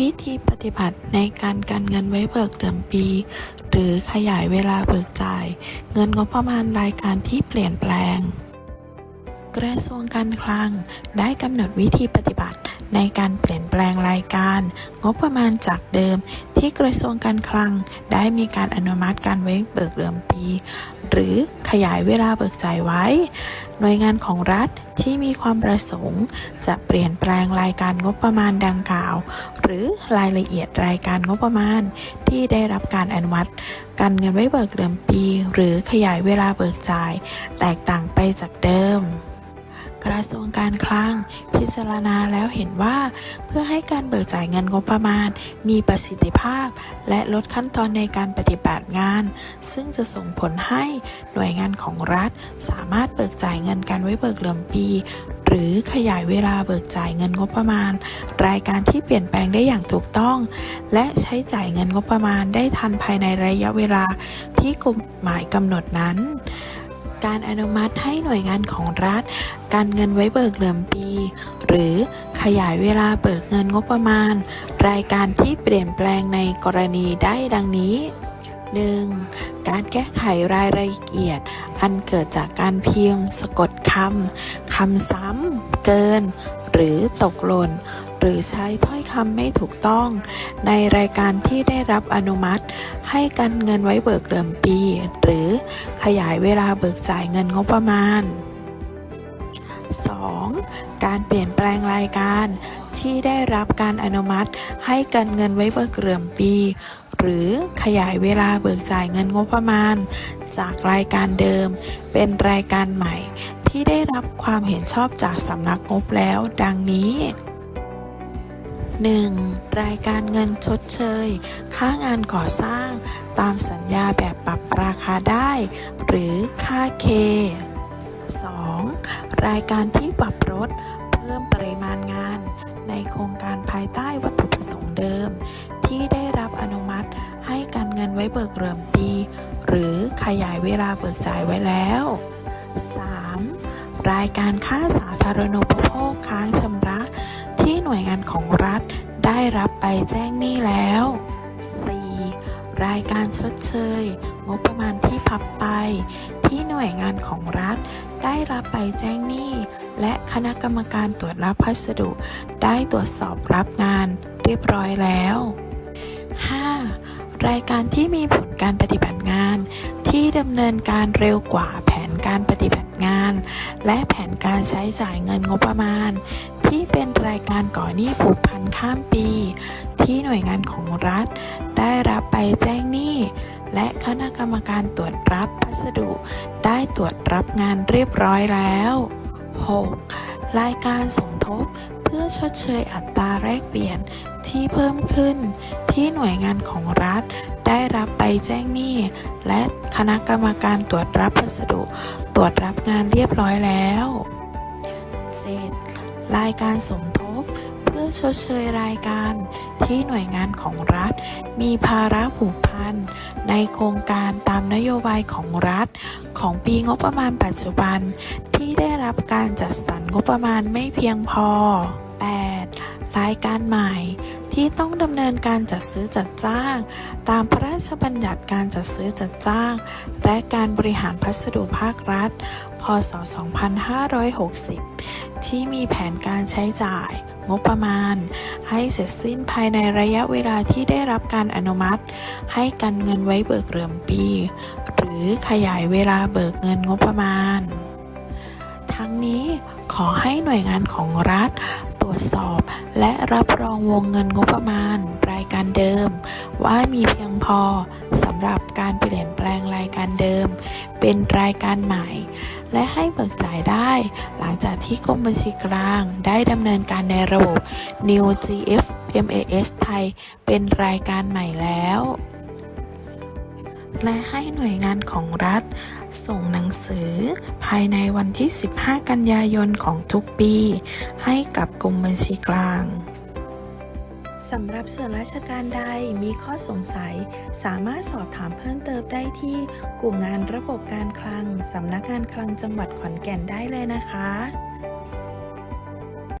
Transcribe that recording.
วิธีปฏิบัติในการกันเงินไว้เบิกเดือนปี หรือขยายเวลาเบิกจ่าย เงินงบประมาณรายการที่เปลี่ยนแปลง กระทรวงการคลังได้กำหนดวิธีปฏิบัติ ในการเปลี่ยนแปลงรายการ งบประมาณจากเดิม ที่กระทรวงการคลังได้มีการอนุมัติการไว้นเบิกเดิมปี หรือขยายเวลาเบิกจ่ายไว้ หน่วยงานของรัฐที่มีความประสงค์ จะเปลี่ยนแปลงรายการงบประมาณดังกล่าว หรือรายละเอียดรายการงบประมาณ ที่ได้รับการอนุมัติการเงินไว้เบิกเดิมปี หรือขยายเวลาเบิกจ่าย แตกต่างไปจากเดิม กระทรวงการคลัง พิจารณาแล้วเห็นว่า เพื่อให้การเบิกจ่ายเงินงบประมาณ มีประสิทธิภาพ และลดขั้นตอนในการปฏิบัติงาน ซึ่งจะส่งผลให้หน่วยงานของรัฐ สามารถเบิกจ่ายเงินการไว้เบิกเดิมปี หรือขยายเวลาเบิกจ่ายเงินงบประมาณ รายการที่เปลี่ยนแปลงได้อย่างถูกต้อง และใช้จ่ายเงินงบประมาณได้ทันภายในระยะเวลาที่กฎหมายกำหนดนั้นการอนุมัติให้หน่วยงานของรัฐ การเงินไว้เบิกเหลื่อมปี หรือขยายเวลาเบิกเงินงบประมาณ รายการที่เปลี่ยนแปลงในกรณีได้ดังนี้ 1. การแก้ไขรายละเอียด อันเกิดจากการพิมพ์ สะกดคำคำซ้ำ เกิน หรือตกหล่น หรือใช้ถ้อยคำไม่ถูกต้อง ในรายการที่ได้รับอนุมัติ ให้การเงินไว้เบิกเดิมปี หรือขยายเวลาเบิกจ่ายเงินงบประมาณ 2. การเปลี่ยนแปลงรายการ ที่ได้รับการอนุมัติให้การเงินไว้เบิกเดิมปี หรือขยายเวลาเบิกจ่ายเงินงบประมาณ จากรายการเดิม เป็นรายการใหม่ ที่ได้รับความเห็นชอบจากสำนักงบแล้ว ดังนี้ 1. รายการเงินชดเชย ค่างานก่อสร้าง ตามสัญญาแบบปรับราคาได้ หรือค่าเค 2. รายการที่ปรับลดเพิ่มปริมาณงาน ในโครงการภายใต้วัตถุประสงค์เดิม ที่ได้รับอนุมัติให้การเงินไว้เบิกเริ่มปี หรือขยายเวลาเบิกจ่ายไว้แล้ว 3. รายการค่าสาธารณูปโภคค้างชำระ ที่หน่วยงานของรัฐได้รับไปแจ้งหนี้แล้ว 4. รายการชดเชย งบประมาณที่พับไป ที่หน่วยงานของรัฐ ได้รับไปแจ้งหนี้ และคณะกรรมการตรวจรับพัสดุ ได้ตรวจสอบรับงานเรียบร้อยแล้ว 5. รายการที่มีผลการปฏิบัติงาน ที่ดำเนินการเร็วกว่าแผนการปฏิบัติงาน และแผนการใช้จ่ายเงินงบประมาณ ที่เป็นรายการก่อหนี้ผูกพันข้ามปี ที่หน่วยงานของรัฐ ได้รับไปแจ้งหนี้ และคณะกรรมการตรวจรับพัสดุ ได้ตรวจรับงานเรียบร้อยแล้ว 6. รายการสมทบเพื่อชดเชยอัตราแลกเปลี่ยนที่เพิ่มขึ้น ที่หน่วยงานของรัฐ ได้รับไปแจ้งหนี้ และคณะกรรมการตรวจรับพัสดุ ตรวจรับงานเรียบร้อยแล้ว 7. รายการสมทบ เพื่อชดเชยรายการที่หน่วยงานของรัฐ มีภาระผูกพันใน โครงการตามนโยบายของรัฐ ของปีงบประมาณปัจจุบัน ที่ได้รับการจัดสรรงบประมาณไม่เพียงพอ 8. รายการใหม่ที่ต้องดำเนินการจัดซื้อจัดจ้าง ตามพระราชบัญญัติการจัดซื้อจัดจ้าง และการบริหารพัสดุภาครัฐ พศ 2560 ที่มีแผนการใช้จ่าย งบประมาณ ให้เสร็จสิ้นภายในระยะเวลาที่ได้รับการอนุมัติ ให้กันเงินไว้เบิกเริ่มปี หรือขยายเวลาเบิกเงินงบประมาณ ทั้งนี้ขอให้หน่วยงานของรัฐ ตรวจสอบ และรับรองวงเงินงบประมาณ รายการเดิม ว่ามีเพียงพอสำหรับการเปลี่ยนแปลงรายการเดิม เป็นรายการใหม่ และให้เบิกจ่ายได้ หลังจากที่กรมบัญชีกลางได้ดำเนินการในระบบ New GF MAS ไทย เป็นรายการใหม่แล้ว และให้หน่วยงานของรัฐ ส่งหนังสือ ภายในวันที่ 15 กันยายนของทุกปี ให้กับกรมบัญชีกลาง สำหรับส่วนราชการใดมีข้อสงสัย สามารถสอบถามเพิ่มเติมได้ที่กลุ่มงานระบบการคลังสำนักงานคลังจังหวัดขอนแก่นได้เลยนะคะ